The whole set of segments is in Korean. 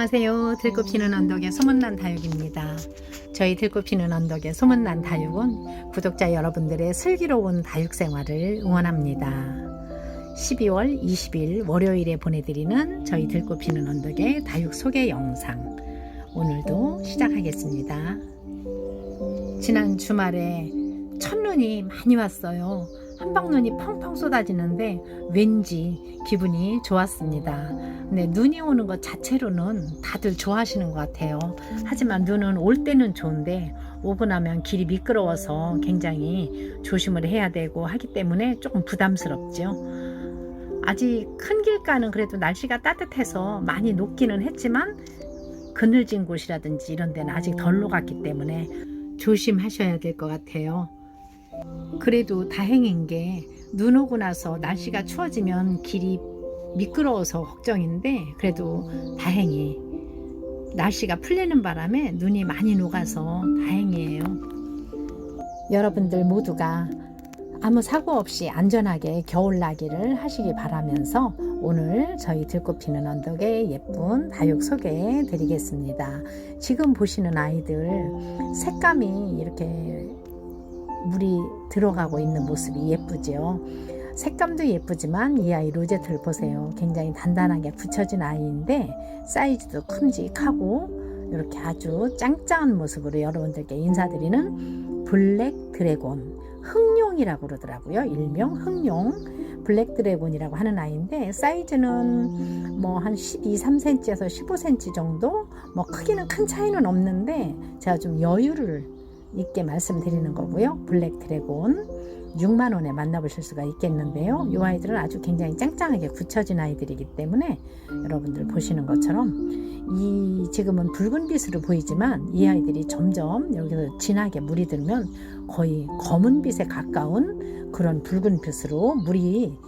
안녕하세요. 들꽃 피는 언덕의 소문난 다육입니다. 저희 들꽃 피는 언덕의 소문난 다육은 구독자 여러분들의 슬기로운 다육 생활을 응원합니다. 12월 20일 월요일에 보내드리는 저희 들꽃 피는 언덕의 다육 소개 영상. 오늘도 시작하겠습니다. 지난 주말에 첫눈이 많이 왔어요. 한방눈이 펑펑 쏟아지는데 왠지 기분이 좋았습니다. 근데 눈이 오는 것 자체로는 다들 좋아하시는 것 같아요. 하지만 눈은 올 때는 좋은데 오고 나면 길이 미끄러워서 굉장히 조심을 해야 되고 하기 때문에 조금 부담스럽죠. 아직 큰 길가는 그래도 날씨가 따뜻해서 많이 녹기는 했지만 그늘진 곳이라든지 이런 데는 아직 덜 녹았기 때문에 조심하셔야 될 것 같아요. 그래도 다행인 게 눈 오고 나서 날씨가 추워지면 길이 미끄러워서 걱정인데 그래도 다행히 날씨가 풀리는 바람에 눈이 많이 녹아서 다행이에요. 여러분들 모두가 아무 사고 없이 안전하게 겨울나기를 하시기 바라면서 오늘 저희 들꽃 피는 언덕의 예쁜 다육 소개해 드리겠습니다. 지금 보시는 아이들 색감이 이렇게 물이 들어가고 있는 모습이 예쁘죠. 색감도 예쁘지만 이 아이 로제트를 보세요. 굉장히 단단하게 붙여진 아이인데 사이즈도 큼직하고 이렇게 아주 짱짱한 모습으로 여러분들께 인사드리는 블랙 드래곤 흑룡이라고 그러더라고요. 일명 흑룡 블랙 드래곤이라고 하는 아이인데 사이즈는 뭐 한 12, 3cm에서 15cm 정도 뭐 크기는 큰 차이는 없는데 제가 좀 여유를 있게 말씀드리는 거고요. 블랙 드래곤 6만 원에 만나보실 수가 있겠는데요. 이 아이들은 아주 굉장히 짱짱하게 굳혀진 아이들이기 때문에 여러분들 보시는 것처럼 이 지금은 붉은 빛으로 보이지만 이 아이들이 점점 여기서 진하게 물이 들면 거의 검은 빛에 가까운 그런 붉은 빛으로 물이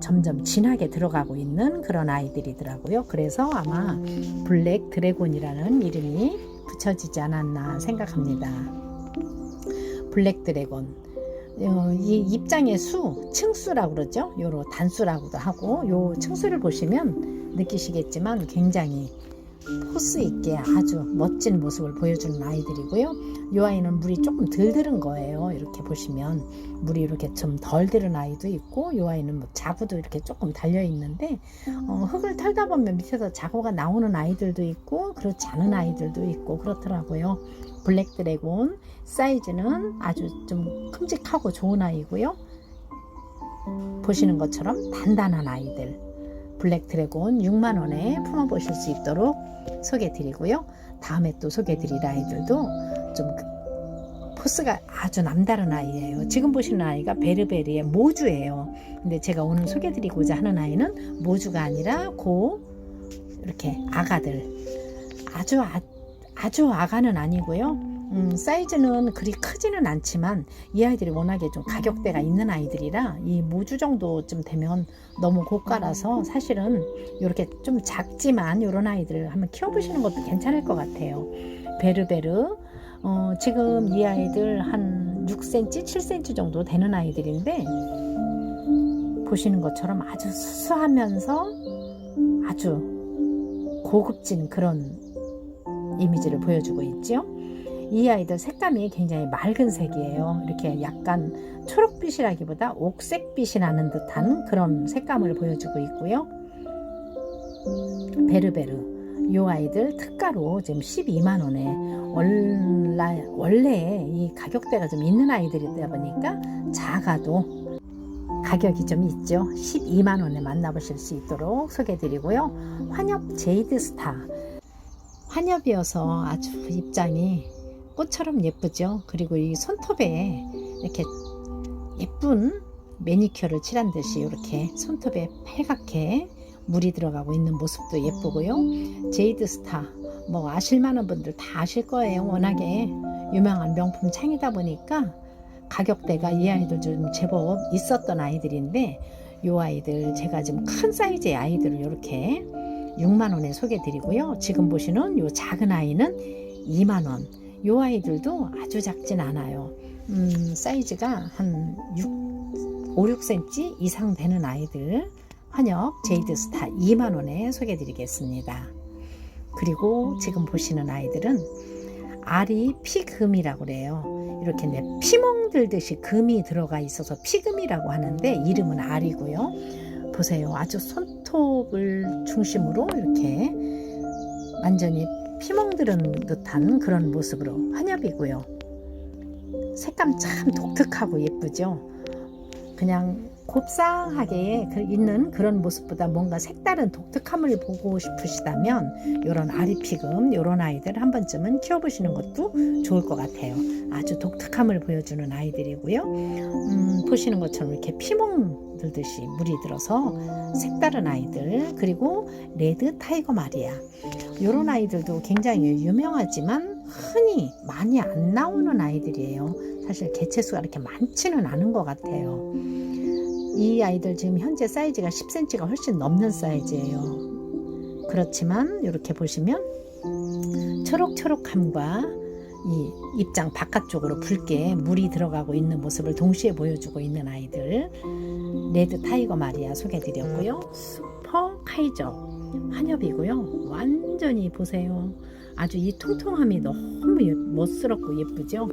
점점 진하게 들어가고 있는 그런 아이들이더라고요. 그래서 아마 블랙 드래곤이라는 이름이 붙여지지 않았나 생각합니다. 블랙 드래곤. 어, 이 입장의 수, 층수라고 그러죠. 요로 단수라고도 하고 요 층수를 보시면 느끼시겠지만 굉장히 포스 있게 아주 멋진 모습을 보여주는 아이들이고요. 이 아이는 물이 조금 덜 들은 거예요. 이렇게 보시면 물이 이렇게 좀 덜 들은 아이도 있고 이 아이는 뭐 자구도 이렇게 조금 달려 있는데 어, 흙을 털다 보면 밑에서 자구가 나오는 아이들도 있고 그렇지 않은 아이들도 있고 그렇더라고요. 블랙 드래곤 사이즈는 아주 좀 큼직하고 좋은 아이고요. 보시는 것처럼 단단한 아이들 블랙 드래곤 6만 원에 품어보실 수 있도록 소개해 드리고요. 다음에 또 소개해 드릴 아이들도 좀 포스가 아주 남다른 아이예요. 지금 보시는 아이가 베르베리의 모주예요. 근데 제가 오늘 소개해 드리고자 하는 아이는 모주가 아니라 고 이렇게 아가들 아주 아, 아주 아가는 아니고요. 음, 사이즈는 그리 크지는 않지만 이 아이들이 워낙에 좀 가격대가 있는 아이들이라 이 모주 정도쯤 되면 너무 고가라서 사실은 이렇게 좀 작지만 이런 아이들을 한번 키워보시는 것도 괜찮을 것 같아요. 베르베르 어, 지금 이 아이들 한 6cm, 7cm 정도 되는 아이들인데 보시는 것처럼 아주 수수하면서 아주 고급진 그런 이미지를 보여주고 있죠. 이 아이들 색감이 굉장히 맑은 색이에요. 이렇게 약간 초록빛이라기보다 옥색빛이 나는 듯한 그런 색감을 보여주고 있고요. 베르베르. 이 아이들 특가로 지금 12만 원에 원래, 원래 이 가격대가 좀 있는 아이들이다 보니까 작아도 가격이 좀 있죠. 12만 원에 만나보실 수 있도록 소개드리고요. 환엽 제이드 스타. 환엽이어서 아주 입장이 꽃처럼 예쁘죠. 그리고 이 손톱에 이렇게 예쁜 매니큐어를 칠한 듯이 이렇게 손톱에 빨갛게 물이 들어가고 있는 모습도 예쁘고요. 제이드 스타 뭐 아실만한 분들 다 아실 거예요. 워낙에 유명한 명품 창이다 보니까 가격대가 이 아이들 좀 제법 있었던 아이들인데 이 아이들 제가 지금 큰 사이즈의 아이들을 이렇게 6만 원에 소개해 드리고요. 지금 보시는 이 작은 아이는 2만 원. 이 아이들도 아주 작진 않아요. 음, 사이즈가 한 6, 5, 6cm 이상 되는 아이들 환엽 제이드 스타 2만 원에 소개해 드리겠습니다. 그리고 지금 보시는 아이들은 알이 피금이라고 그래요. 이렇게 내 피멍 들듯이 금이 들어가 있어서 피금이라고 하는데 이름은 알이고요. 보세요. 아주 손 톱을 중심으로 이렇게 완전히 피멍 들은 듯한 그런 모습으로 환엽이고요. 색감 참 독특하고 예쁘죠. 그냥 곱상하게 그- 있는 그런 모습보다 뭔가 색다른 독특함을 보고 싶으시다면 이런 아리피금 이런 아이들 한 번쯤은 키워보시는 것도 좋을 것 같아요. 아주 독특함을 보여주는 아이들이고요. 음, 보시는 것처럼 이렇게 피멍 들듯이 물이 들어서 색다른 아이들 그리고 레드 타이거 마리아 이런 아이들도 굉장히 유명하지만 흔히 많이 안 나오는 아이들이에요. 사실 개체 수가 이렇게 많지는 않은 것 같아요. 이 아이들 지금 현재 사이즈가 10cm가 훨씬 넘는 사이즈예요. 그렇지만 이렇게 보시면 초록초록함과 이 입장 바깥쪽으로 붉게 물이 들어가고 있는 모습을 동시에 보여주고 있는 아이들 레드 타이거 마리아 소개드렸고요. 슈퍼 카이저 한엽이고요. 완전히 보세요. 아주 이 통통함이 너무 예- 멋스럽고 예쁘죠.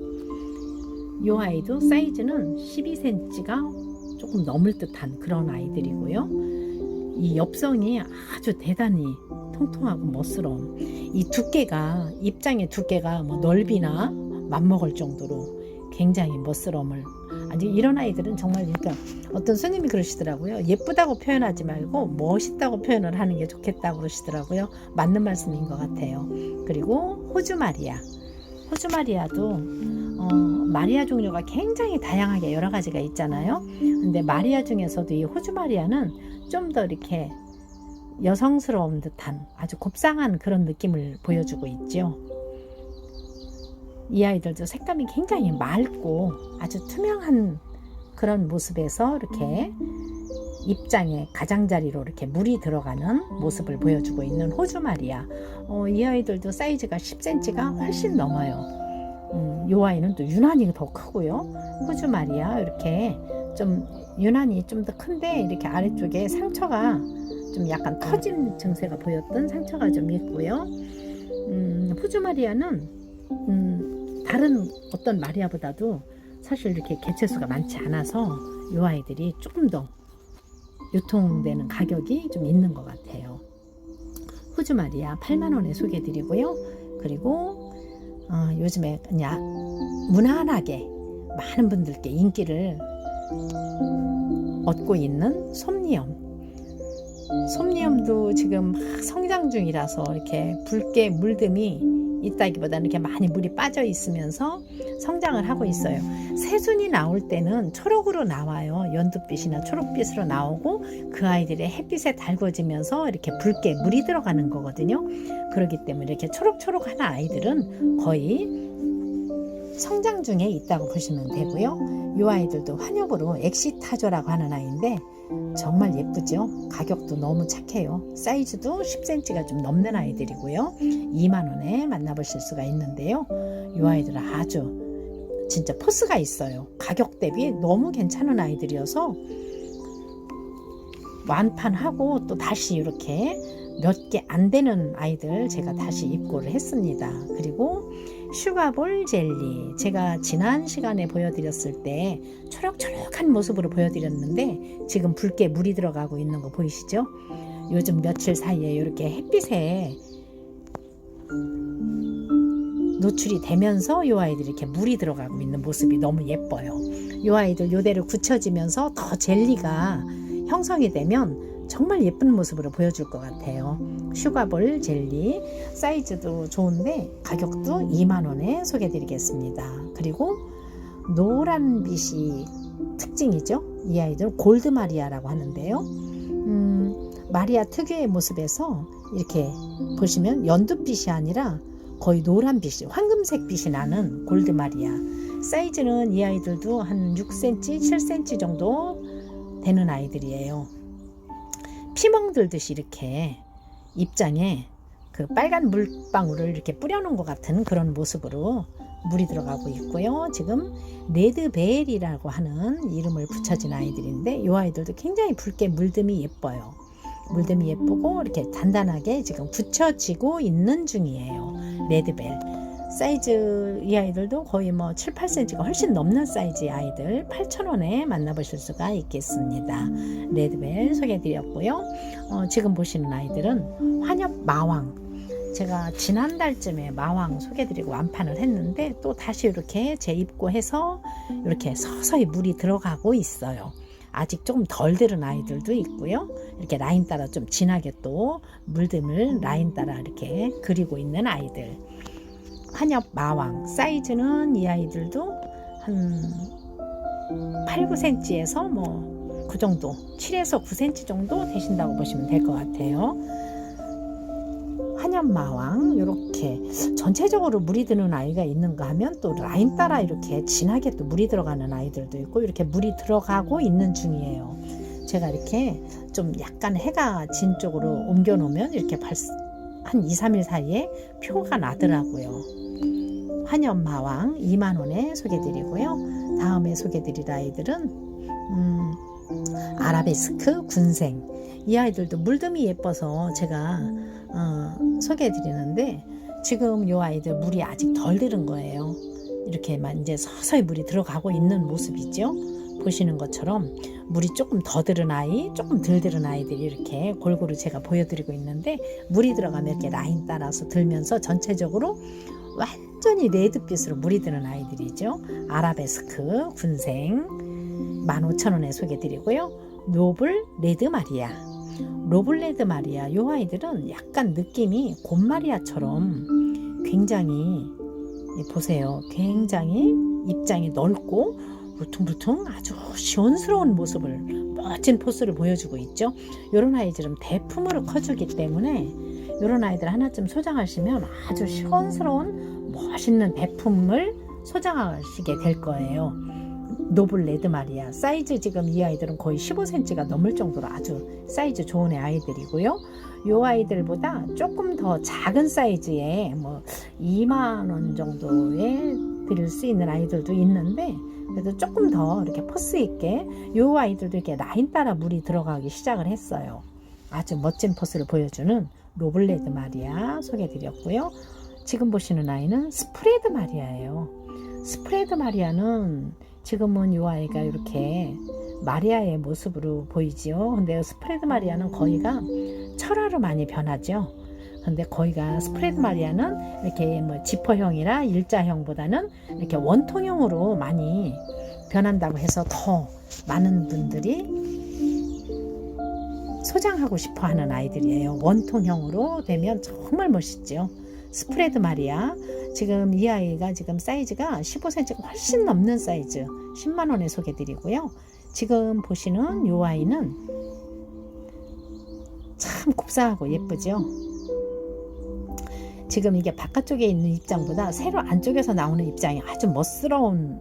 이 아이도 사이즈는 12cm가 조금 넘을 듯한 그런 아이들이고요. 이 엽성이 아주 대단히 통통하고 멋스러운 이 두께가 입장의 두께가 뭐 넓이나 맞먹을 정도로 굉장히 멋스러움을 아니 이런 아이들은 정말 그러니까 어떤 스님이 그러시더라고요. 예쁘다고 표현하지 말고 멋있다고 표현을 하는 게 좋겠다고 그러시더라고요. 맞는 말씀인 것 같아요. 그리고 호주 마리아 호주 마리아도 어, 마리아 종류가 굉장히 다양하게 여러 가지가 있잖아요 근데 마리아 중에서도 이 호주 마리아는 좀 더 이렇게 여성스러운 듯한 아주 곱상한 그런 느낌을 보여주고 있죠. 이 아이들도 색감이 굉장히 맑고 아주 투명한 그런 모습에서 이렇게 입장에 가장자리로 이렇게 물이 들어가는 모습을 보여주고 있는 호주 마리아. 어, 이 아이들도 사이즈가 10cm가 훨씬 넘어요. 음, 이 아이는 또 유난히 더 크고요. 호주 마리아 이렇게 좀 유난히 좀 더 큰데 이렇게 아래쪽에 상처가 좀 약간 터진 증세가 보였던 상처가 좀 있고요. 음, 호주 마리아는 음, 다른 어떤 마리아보다도 사실 이렇게 개체수가 많지 않아서 이 아이들이 조금 더 유통되는 가격이 좀 있는 것 같아요. 호주 마리아 8만 원에 소개드리고요. 그리고 어, 요즘에 그냥 무난하게 많은 분들께 인기를 얻고 있는 솜니엄. 솜니엄도 지금 막 성장 중이라서 이렇게 붉게 물듬이 있다기보다는 이렇게 많이 물이 빠져 있으면서 성장을 하고 있어요. 새순이 나올 때는 초록으로 나와요. 연두빛이나 초록빛으로 나오고 그 아이들의 햇빛에 달궈지면서 이렇게 붉게 물이 들어가는 거거든요. 그렇기 때문에 이렇게 초록초록한 아이들은 거의 성장 중에 있다고 보시면 되고요. 이 아이들도 환엽으로 엑시타조라고 하는 아이인데 정말 예쁘죠? 가격도 너무 착해요. 사이즈도 10cm가 좀 넘는 아이들이고요. 2만 원에 만나보실 수가 있는데요. 이 아이들은 아주 진짜 포스가 있어요. 가격 대비 너무 괜찮은 아이들이어서 완판하고 또 다시 이렇게 몇 개 안 되는 아이들 제가 다시 입고를 했습니다. 그리고 슈가볼 젤리 제가 지난 시간에 보여드렸을 때 초록초록한 모습으로 보여드렸는데 지금 붉게 물이 들어가고 있는 거 보이시죠? 요즘 며칠 사이에 이렇게 햇빛에 노출이 되면서 이 아이들이 이렇게 물이 들어가고 있는 모습이 너무 예뻐요. 이 아이들 요대로 굳혀지면서 더 젤리가 형성이 되면 정말 예쁜 모습으로 보여줄 것 같아요. 슈가볼 젤리 사이즈도 좋은데 가격도 2만 원에 소개드리겠습니다. 그리고 노란 빛이 특징이죠. 이 아이들 골드 마리아라고 하는데요. 음, 마리아 특유의 모습에서 이렇게 보시면 연두빛이 아니라 거의 노란빛이 황금색 빛이 나는 골드 마리아 사이즈는 이 아이들도 한 6cm, 7cm 정도 되는 아이들이에요. 피멍 들듯이 이렇게 입장에 그 빨간 물방울을 이렇게 뿌려놓은 것 같은 그런 모습으로 물이 들어가고 있고요. 지금 레드벨이라고 하는 이름을 붙여진 아이들인데 이 아이들도 굉장히 붉게 물듬이 예뻐요. 물듬이 예쁘고 이렇게 단단하게 지금 붙여지고 있는 중이에요. 레드벨. 사이즈 이 아이들도 거의 뭐 7, 8cm가 훨씬 넘는 사이즈의 아이들 8,000원에 만나보실 수가 있겠습니다. 레드벨 소개해드렸고요. 어, 지금 보시는 아이들은 환엽 마왕. 제가 지난달쯤에 마왕 소개드리고 완판을 했는데 또 다시 이렇게 재입고해서 이렇게 서서히 물이 들어가고 있어요. 아직 조금 덜 들은 아이들도 있고요. 이렇게 라인 따라 좀 진하게 또 물듦을 라인 따라 이렇게 그리고 있는 아이들. 한엽 마왕 사이즈는 이 아이들도 한 8, 9cm에서 뭐 그 정도 7에서 9cm 정도 되신다고 보시면 될 것 같아요. 한엽마왕 이렇게 전체적으로 물이 드는 아이가 있는가 하면 또 라인 따라 이렇게 진하게 또 물이 들어가는 아이들도 있고 이렇게 물이 들어가고 있는 중이에요. 제가 이렇게 좀 약간 해가 진 쪽으로 옮겨 놓으면 이렇게 발, 한 2, 3일 사이에 표가 나더라고요. 한엽마왕 2만원에 소개드리고요. 다음에 소개드릴 아이들은 음, 아라베스크 군생 이 아이들도 물듬이 예뻐서 제가 어, 소개해드리는데 지금 이 아이들 물이 아직 덜 들은 거예요. 이렇게만 이제 서서히 물이 들어가고 있는 모습이죠. 보시는 것처럼 물이 조금 더 들은 아이, 조금 덜 들은 아이들이 이렇게 골고루 제가 보여드리고 있는데 물이 들어가면 이렇게 라인 따라서 들면서 전체적으로 완 전히 레드빛으로 물이 드는 아이들이죠. 아라베스크 군생 15,000원에 소개드리고요. 노블 레드 마리아 로블레드 마리아 요 아이들은 약간 느낌이 곰마리아처럼 굉장히 예, 보세요. 굉장히 입장이 넓고 울퉁불퉁 아주 시원스러운 모습을 멋진 포스를 보여주고 있죠. 이런 아이들은 대품으로 커주기 때문에 이런 아이들 하나쯤 소장하시면 아주 시원스러운 멋있는 대품을 소장하시게 될 거예요. 노블 레드 마리아 사이즈 지금 이 아이들은 거의 15cm가 넘을 정도로 아주 사이즈 좋은 애 아이들이고요. 요 아이들보다 조금 더 작은 사이즈의 뭐 2만 원 정도에 드릴 수 있는 아이들도 있는데 그래도 조금 더 이렇게 포스 있게 요 아이들도 이렇게 라인 따라 물이 들어가기 시작을 했어요. 아주 멋진 포스를 보여주는 로블레드 마리아 소개드렸고요. 지금 보시는 아이는 스프레드 마리아예요. 스프레드 마리아는 지금은 이 아이가 이렇게 마리아의 모습으로 보이지요. 근데 스프레드 마리아는 거의가 철화로 많이 변하죠. 근데 거의가 스프레드 마리아는 이렇게 뭐 지퍼형이나 일자형보다는 이렇게 원통형으로 많이 변한다고 해서 더 많은 분들이 소장하고 싶어 하는 아이들이에요. 원통형으로 되면 정말 멋있죠. 스프레드 마리아. 지금 이 아이가 지금 사이즈가 15cm가 훨씬 넘는 사이즈 10만원에 소개드리고요. 지금 보시는 이 아이는 참 곱상하고 예쁘죠. 지금 이게 바깥쪽에 있는 입장보다 세로 안쪽에서 나오는 입장이 아주 멋스러운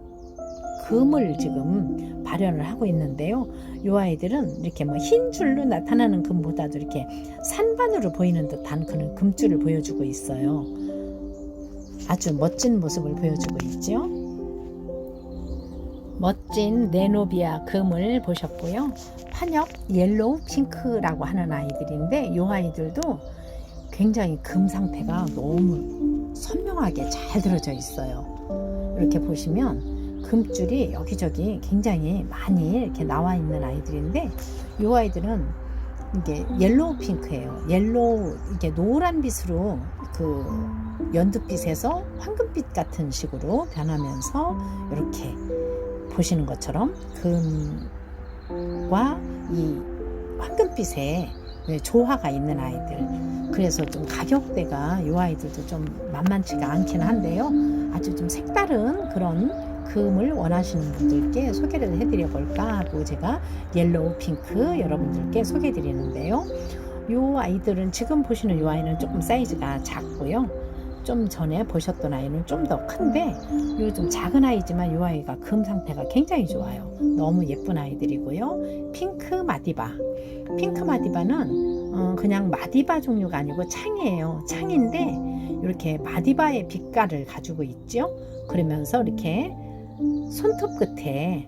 금을 지금 발현을 하고 있는데요. 이 아이들은 이렇게 뭐 흰 줄로 나타나는 금보다도 이렇게 산반으로 보이는 듯한 그런 금줄을 보여주고 있어요. 아주 멋진 모습을 보여주고 있죠. 멋진 레노비아 금을 보셨고요. 판엽 옐로우 핑크라고 하는 아이들인데 이 아이들도 굉장히 금 상태가 너무 선명하게 잘 들어져 있어요. 이렇게 보시면 금줄이 여기저기 굉장히 많이 이렇게 나와 있는 아이들인데 이 아이들은 이게 옐로우 핑크예요. 옐로우 이게 노란 빛으로 그 연두빛에서 황금빛 같은 식으로 변하면서 이렇게 보시는 것처럼 금과 이 황금빛의 조화가 있는 아이들. 그래서 좀 가격대가 이 아이들도 좀 만만치가 않긴 한데요. 아주 좀 색다른 그런 금을 원하시는 분들께 소개를 해드려 볼까 하고 제가 옐로우 핑크 여러분들께 소개해 드리는데요. 이 아이들은 지금 보시는 이 아이는 조금 사이즈가 작고요. 좀 전에 보셨던 아이는 좀 더 큰데 요좀 작은 아이지만 이 아이가 금 상태가 굉장히 좋아요. 너무 예쁜 아이들이고요. 핑크 마디바. 핑크 마디바는 어, 그냥 마디바 종류가 아니고 창이에요. 창인데 이렇게 마디바의 빛깔을 가지고 있죠. 그러면서 이렇게 손톱 끝에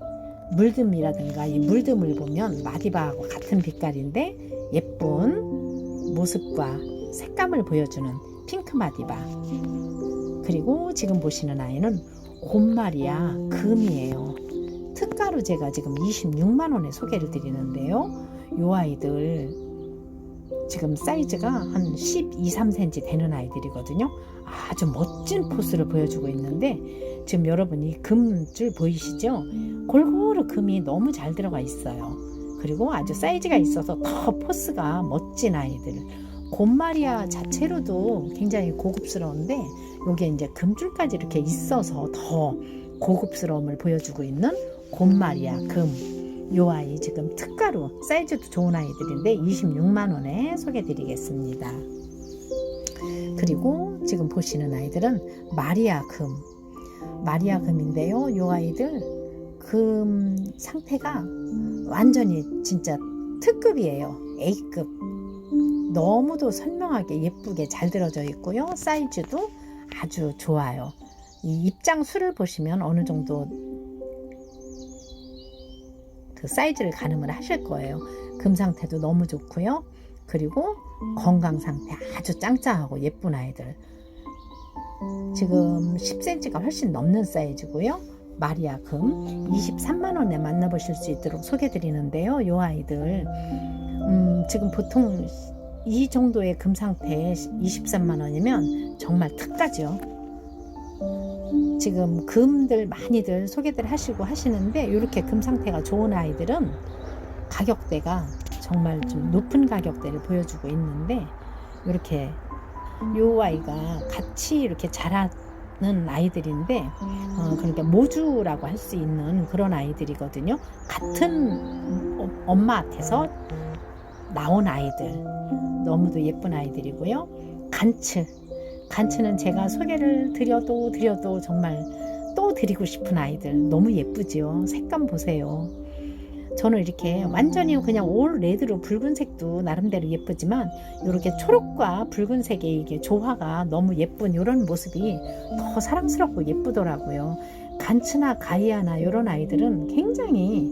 물듬이라든가 이 물듬을 보면 마디바하고 같은 빛깔인데 예쁜 모습과 색감을 보여주는 핑크 마디바. 그리고 지금 보시는 아이는 곰마리아 금이에요. 특가로 제가 지금 26만 원에 소개를 드리는데요. 요 아이들 지금 사이즈가 한 12, 3cm 되는 아이들이거든요. 아주 멋진 포스를 보여주고 있는데 지금 여러분 이 금줄 보이시죠 골고루 금이 너무 잘 들어가 있어요 그리고 아주 사이즈가 있어서 더 포스가 멋진 아이들 곰마리아 자체로도 굉장히 고급스러운데 이게 이제 금줄까지 이렇게 있어서 더 고급스러움을 보여주고 있는 곰마리아 금. 요 아이 지금 특가로 사이즈도 좋은 아이들인데 26만 원에 소개드리겠습니다. 그리고 지금 보시는 아이들은 마리아 금. 마리아 금인데요. 요 아이들 금 상태가 완전히 진짜 특급이에요. A급. 너무도 선명하게 예쁘게 잘 들어져 있고요. 사이즈도 아주 좋아요. 이 입장 수를 보시면 어느 정도 그 사이즈를 가늠을 하실 거예요. 금 상태도 너무 좋고요. 그리고 건강 상태 아주 짱짱하고 예쁜 아이들. 지금 10cm가 훨씬 넘는 사이즈고요. 마리아 금 23만 원에 만나보실 수 있도록 소개드리는데요. 이 아이들 음, 지금 보통 이 정도의 금 상태에 23만 원이면 정말 특가죠. 지금 금들 많이들 소개들 하시고 하시는데 이렇게 금 상태가 좋은 아이들은 가격대가 정말 좀 높은 가격대를 보여주고 있는데 이렇게 요 아이가 같이 이렇게 자라는 아이들인데 어, 그러니까 모주라고 할 수 있는 그런 아이들이거든요. 같은 어- 엄마한테서 나온 아이들 너무도 예쁜 아이들이고요. 간츠 간츠는 제가 소개를 드려도 드려도 정말 또 드리고 싶은 아이들 너무 예쁘지요. 색감 보세요. 저는 이렇게 완전히 그냥 올 레드로 붉은색도 나름대로 예쁘지만 이렇게 초록과 붉은색의 이게 조화가 너무 예쁜 이런 모습이 더 사랑스럽고 예쁘더라고요. 간츠나 가이아나 이런 아이들은 굉장히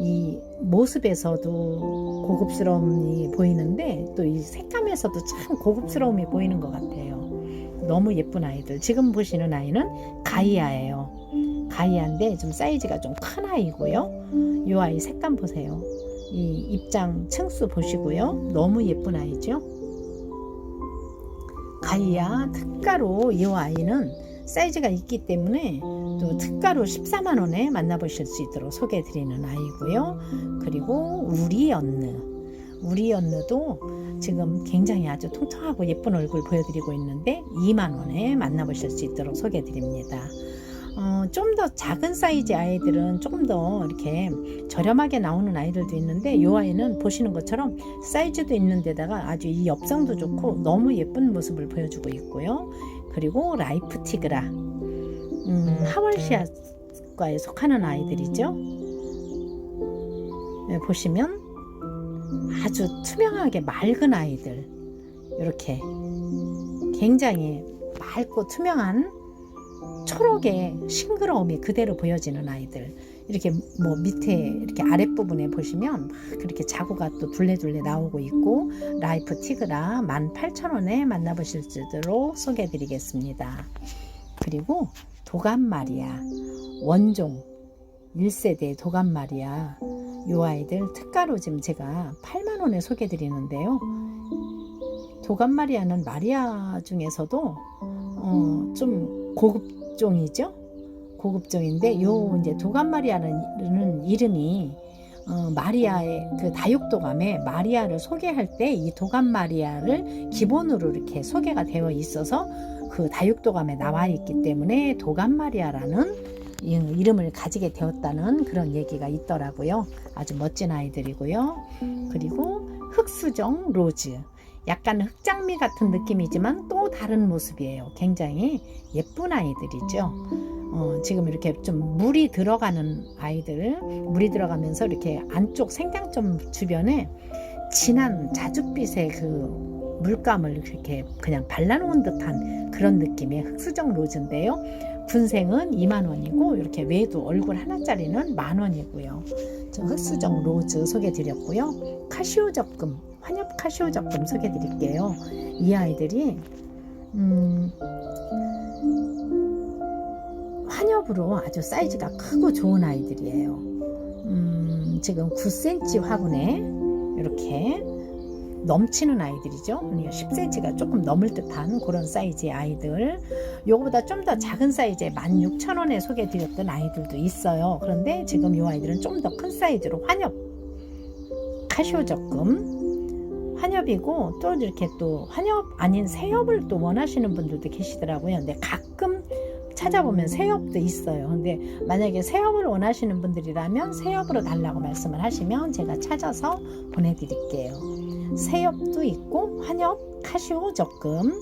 이 모습에서도 고급스러움이 보이는데 또 이 색감에서도 참 고급스러움이 보이는 것 같아요. 너무 예쁜 아이들. 지금 보시는 아이는 가이아예요. 가이아인데 좀 사이즈가 좀 큰 아이고요. 이 아이 색감 보세요. 이 입장 층수 보시고요. 너무 예쁜 아이죠. 가이아 특가로 이 아이는 사이즈가 있기 때문에 또 특가로 14만 원에 만나보실 수 있도록 소개해 드리는 아이고요. 그리고 우리 언느, 우리 언느도 지금 굉장히 아주 통통하고 예쁜 얼굴 보여드리고 있는데 2만 원에 만나보실 수 있도록 소개해 드립니다. 어, 좀 더 작은 사이즈 아이들은 조금 더 이렇게 저렴하게 나오는 아이들도 있는데 이 아이는 보시는 것처럼 사이즈도 있는 데다가 아주 이 엽성도 좋고 너무 예쁜 모습을 보여주고 있고요. 그리고 라이프 티그라 음, 하월시아과에 속하는 아이들이죠. 네, 보시면 아주 투명하게 맑은 아이들 이렇게 굉장히 맑고 투명한 초록의 싱그러움이 그대로 보여지는 아이들. 이렇게 뭐 밑에 이렇게 아랫부분에 보시면 막 그렇게 자구가 또 둘레둘레 나오고 있고 라이프 티그라 18,000원에 만나보실 수 있도록 소개해 드리겠습니다. 그리고 도감마리아 원종 1세대 도감마리아. 요 아이들 특가로 지금 제가 8만원에 소개해 드리는데요. 도감마리아는 마리아 중에서도 어, 좀 고급종이죠. 고급종인데 요 이제 도감마리아는 이름이 어, 마리아의 그 다육도감에 마리아를 소개할 때 이 도감마리아를 기본으로 이렇게 소개가 되어 있어서 그 다육도감에 나와 있기 때문에 도감마리아라는 이- 이름을 가지게 되었다는 그런 얘기가 있더라고요. 아주 멋진 아이들이고요. 그리고 흑수정 로즈. 약간 흑장미 같은 느낌이지만 또 다른 모습이에요. 굉장히 예쁜 아이들이죠. 어, 지금 이렇게 좀 물이 들어가는 아이들, 물이 들어가면서 이렇게 안쪽 생장점 주변에 진한 자줏빛의 그 물감을 이렇게 그냥 발라놓은 듯한 그런 느낌의 흑수정 로즈인데요. 분생은 2만 원이고 이렇게 외도 얼굴 하나짜리는 만 원이고요. 저 흑수정 로즈 소개드렸고요. 카시오 적금 환엽 카시오 적금 소개해 드릴게요. 이 아이들이 음, 환엽으로 아주 사이즈가 크고 좋은 아이들이에요. 음, 지금 9cm 화분에 이렇게 넘치는 아이들이죠. 그러니까 10cm가 조금 넘을 듯한 그런 사이즈의 아이들. 요거보다 좀 더 작은 사이즈의 16,000원에 소개해드렸던 아이들도 있어요. 그런데 지금 이 아이들은 좀 더 큰 사이즈로 환엽, 카시오 적금, 환엽이고 또 이렇게 또 환엽 아닌 새엽을 또 원하시는 분들도 계시더라고요. 근데 가끔 찾아보면 새엽도 있어요. 근데 만약에 새엽을 원하시는 분들이라면 새엽으로 달라고 말씀을 하시면 제가 찾아서 보내드릴게요. 새엽도 있고 환엽, 카시오 적금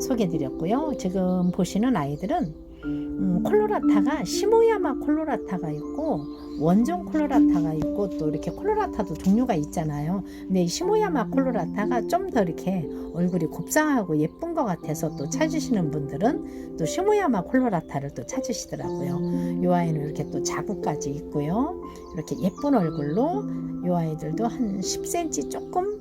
소개드렸고요. 지금 보시는 아이들은 음, 콜로라타가 시모야마 콜로라타가 있고 원종 콜로라타가 있고 또 이렇게 콜로라타도 종류가 있잖아요. 근데 이 시모야마 콜로라타가 좀 더 이렇게 얼굴이 곱상하고 예쁜 것 같아서 또 찾으시는 분들은 또 시모야마 콜로라타를 또 찾으시더라고요. 이 아이는 이렇게 또 자구까지 있고요. 이렇게 예쁜 얼굴로 이 아이들도 한 10cm 조금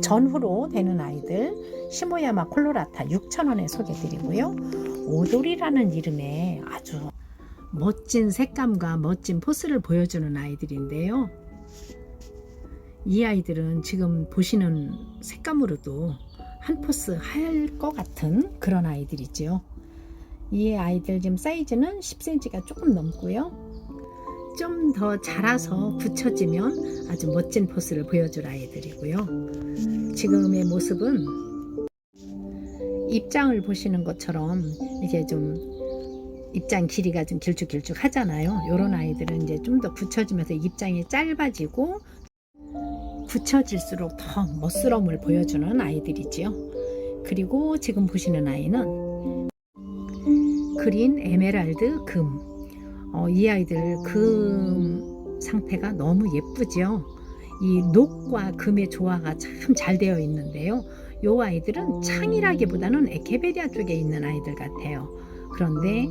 전후로 되는 아이들 시모야마 콜로라타 6,000원에 소개드리고요. 오돌이라는 이름의 아주 멋진 색감과 멋진 포스를 보여주는 아이들인데요. 이 아이들은 지금 보시는 색감으로도 한 포스 할 것 같은 그런 아이들이죠. 이 아이들 지금 사이즈는 10cm가 조금 넘고요. 좀 더 자라서 굳혀지면 아주 멋진 포스를 보여줄 아이들이고요. 지금의 모습은 입장을 보시는 것처럼 이게 좀 입장 길이가 좀 길쭉길쭉 하잖아요. 이런 아이들은 이제 좀 더 굳혀지면서 입장이 짧아지고 굳혀질수록 더 멋스러움을 보여주는 아이들이지요. 그리고 지금 보시는 아이는 그린 에메랄드 금. 어, 이 아이들 금 상태가 너무 예쁘죠. 이 녹과 금의 조화가 참 잘 되어 있는데요. 이 아이들은 창이라기보다는 에케베리아 쪽에 있는 아이들 같아요. 그런데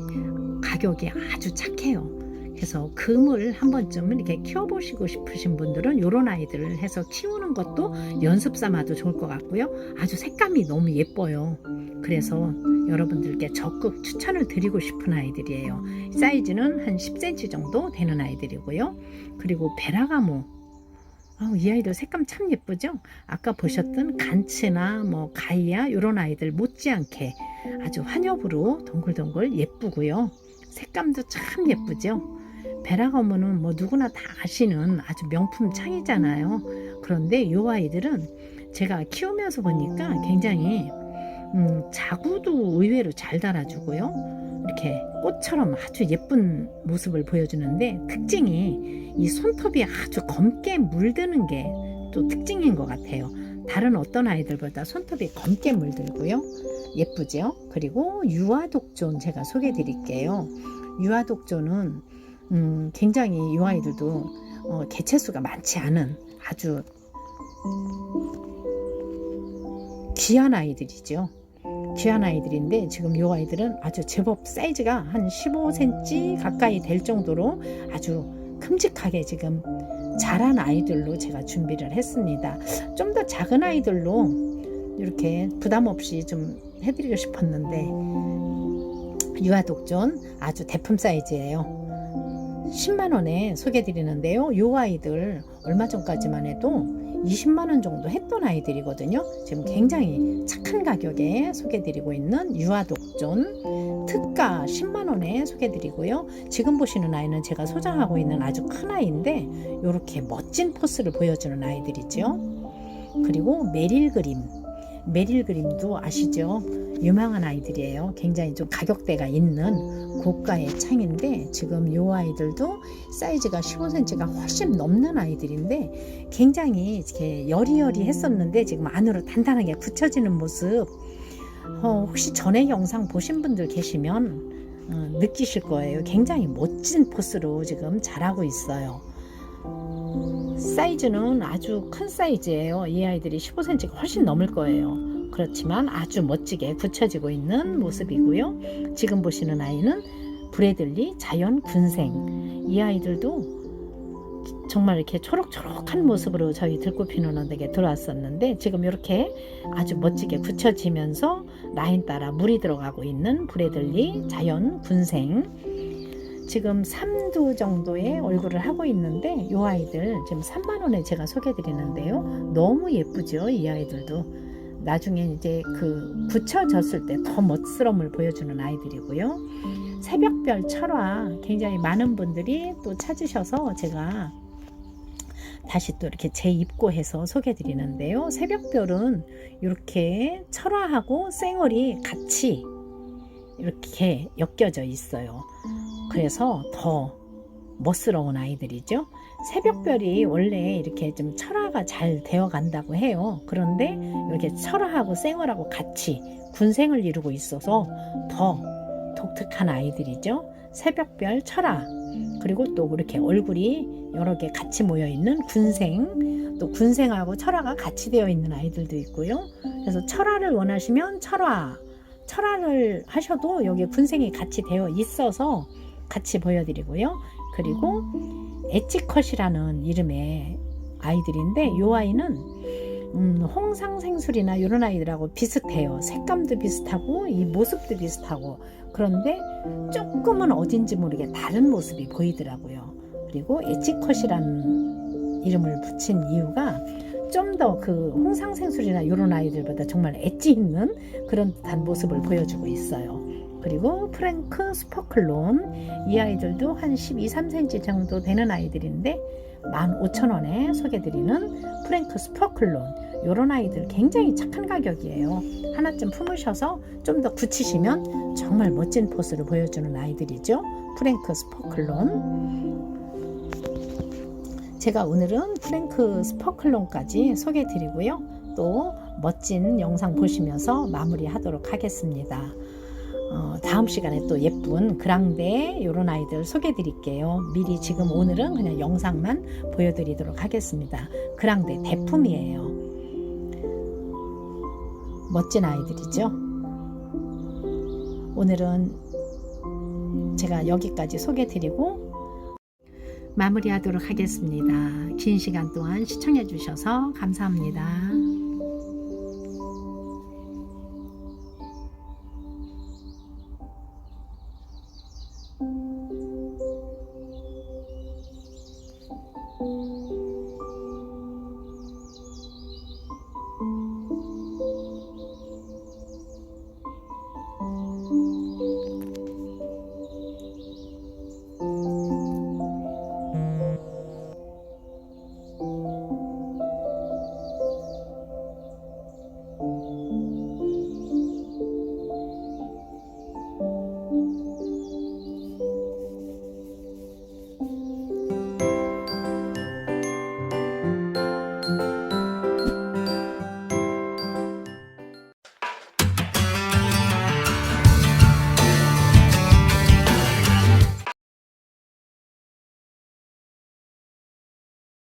가격이 아주 착해요. 그래서 금을 한 번쯤 이렇게 키워보시고 싶으신 분들은 이런 아이들을 해서 키우는 것도 연습 삼아도 좋을 것 같고요. 아주 색감이 너무 예뻐요. 그래서 여러분들께 적극 추천을 드리고 싶은 아이들이에요. 사이즈는 한 10cm 정도 되는 아이들이고요. 그리고 베라가모 아우, 이 아이들 색감 참 예쁘죠? 아까 보셨던 간츠나 뭐 가이아 이런 아이들 못지않게 아주 환엽으로 동글동글 예쁘고요. 색감도 참 예쁘죠? 베라가모는 뭐 누구나 다 아시는 아주 명품 창이잖아요. 그런데 이 아이들은 제가 키우면서 보니까 굉장히 음, 자구도 의외로 잘 달아주고요. 이렇게 꽃처럼 아주 예쁜 모습을 보여주는데 특징이 이 손톱이 아주 검게 물드는 게 또 특징인 것 같아요. 다른 어떤 아이들보다 손톱이 검게 물들고요. 예쁘죠? 그리고 유아독존 제가 소개해 드릴게요. 유아독존은 음, 굉장히 이 아이들도 어, 개체수가 많지 않은 아주 귀한 아이들이죠. 귀한 아이들인데 지금 이 아이들은 아주 제법 사이즈가 한 15cm 가까이 될 정도로 아주 큼직하게 지금 자란 아이들로 제가 준비를 했습니다. 좀 더 작은 아이들로 이렇게 부담 없이 좀 해드리고 싶었는데 유아독존 아주 대품 사이즈예요. 10만 원에 소개 드리는데요. 이 아이들 얼마 전까지만 해도 20만 원 정도 했던 아이들이거든요. 지금 굉장히 착한 가격에 소개 드리고 있는 유아 독존 특가 10만 원에 소개 드리고요. 지금 보시는 아이는 제가 소장하고 있는 아주 큰 아이인데 이렇게 멋진 포스를 보여주는 아이들이죠. 그리고 메릴 그림, 메릴 그림도 아시죠? 유명한 아이들이에요. 굉장히 좀 가격대가 있는 고가의 창인데 지금 이 아이들도 사이즈가 15cm가 훨씬 넘는 아이들인데 굉장히 이렇게 여리여리 했었는데 지금 안으로 단단하게 굳혀지는 모습 어, 혹시 전에 영상 보신 분들 계시면 어, 느끼실 거예요. 굉장히 멋진 포스로 지금 자라고 있어요. 사이즈는 아주 큰 사이즈예요. 이 아이들이 15cm가 훨씬 넘을 거예요. 그렇지만 아주 멋지게 굳혀지고 있는 모습이고요. 지금 보시는 아이는 브래들리 자연 군생. 이 아이들도 정말 이렇게 초록초록한 모습으로 저희 들꽃 피는 언덕에 들어왔었는데 지금 이렇게 아주 멋지게 굳혀지면서 라인 따라 물이 들어가고 있는 브레들리 자연 군생 지금 3두 정도의 얼굴을 하고 있는데 이 아이들 지금 3만 원에 제가 소개해 드리는데요. 너무 예쁘죠, 이 아이들도. 나중에 이제 그 굳혀졌을 때 더 멋스러움을 보여주는 아이들이고요. 새벽별 철화 굉장히 많은 분들이 또 찾으셔서 제가 다시 또 이렇게 재입고해서 소개해 드리는데요. 새벽별은 이렇게 철화하고 쌩얼이 같이 이렇게 엮여져 있어요. 그래서 더 멋스러운 아이들이죠. 새벽별이 원래 이렇게 좀 철화가 잘 되어 간다고 해요. 그런데 이렇게 철화하고 쌩얼하고 같이 군생을 이루고 있어서 더 독특한 아이들이죠. 새벽별 철화. 그리고 또 이렇게 얼굴이 여러 개 같이 모여 있는 군생. 또 군생하고 철화가 같이 되어 있는 아이들도 있고요. 그래서 철화를 원하시면 철화. 철화를 하셔도 여기 군생이 같이 되어 있어서 같이 보여드리고요. 그리고 엣지컷이라는 이름의 아이들인데 이 아이는 음, 홍상생술이나 이런 아이들하고 비슷해요. 색감도 비슷하고 이 모습도 비슷하고 그런데 조금은 어딘지 모르게 다른 모습이 보이더라고요. 그리고 엣지컷이라는 이름을 붙인 이유가 좀 더 그 홍상생술이나 이런 아이들보다 정말 엣지 있는 그런 듯한 모습을 보여주고 있어요. 그리고 프랭크 스퍼클론 이 아이들도 한 12, 3cm 정도 되는 아이들인데 15,000원에 소개드리는 프랭크 스퍼클론 이런 아이들 굉장히 착한 가격이에요. 하나쯤 품으셔서 좀 더 굳히시면 정말 멋진 포스를 보여주는 아이들이죠. 프랭크 스퍼클론 제가 오늘은 프랭크 스퍼클론까지 소개드리고요. 또 멋진 영상 보시면서 마무리하도록 하겠습니다. 어, 다음 시간에 또 예쁜 그랑데 이런 아이들 소개해 드릴게요. 미리 지금 오늘은 그냥 영상만 보여드리도록 하겠습니다. 그랑데 대품이에요. 멋진 아이들이죠. 오늘은 제가 여기까지 소개해 드리고 마무리하도록 하겠습니다. 긴 시간 동안 시청해 주셔서 감사합니다.